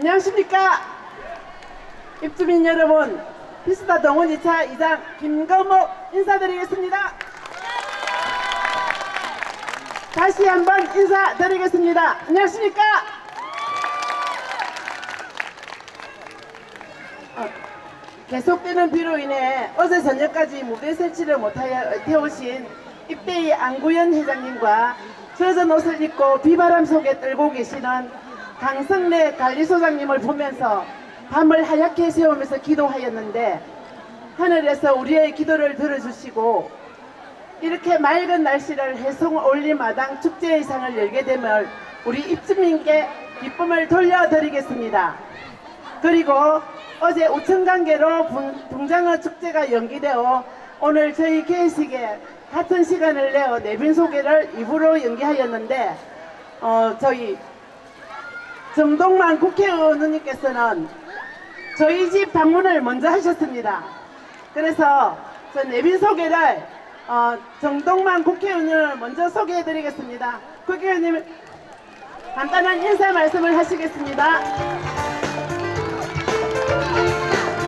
안녕하십니까? 입주민 여러분, 피스타 동원 2차 이장 김건목 인사드리겠습니다. 다시 한번 인사드리겠습니다. 안녕하십니까? 어, 계속되는 비로 인해 어제 저녁까지 무대 설치를 태우신 입대희 안구현 회장님과 젖은 옷을 입고 비바람 속에 떨고 계시는 강성래 관리소장님을 보면서 밤을 하얗게 세우면서 기도하였는데 하늘에서 우리의 기도를 들어주시고 이렇게 맑은 날씨를 해송 올림마당 축제의상을 열게 되면 우리 입주민께 기쁨을 돌려드리겠습니다. 그리고 어제 우천 관계로 분- 붕장어 축제가 연기되어 오늘 저희 개회식에 같은 시간을 내어 내빈 소개를 입으로 연기하였는데 어, 저희 정동만 국회의원 님께서는 저희 집 방문을 먼저 하셨습니다. 그래서 저 내빈 소개를 어, 정동만 국회의원을 먼저 소개해드리겠습니다. 국회의원님 간단한 인사 말씀을 하시겠습니다.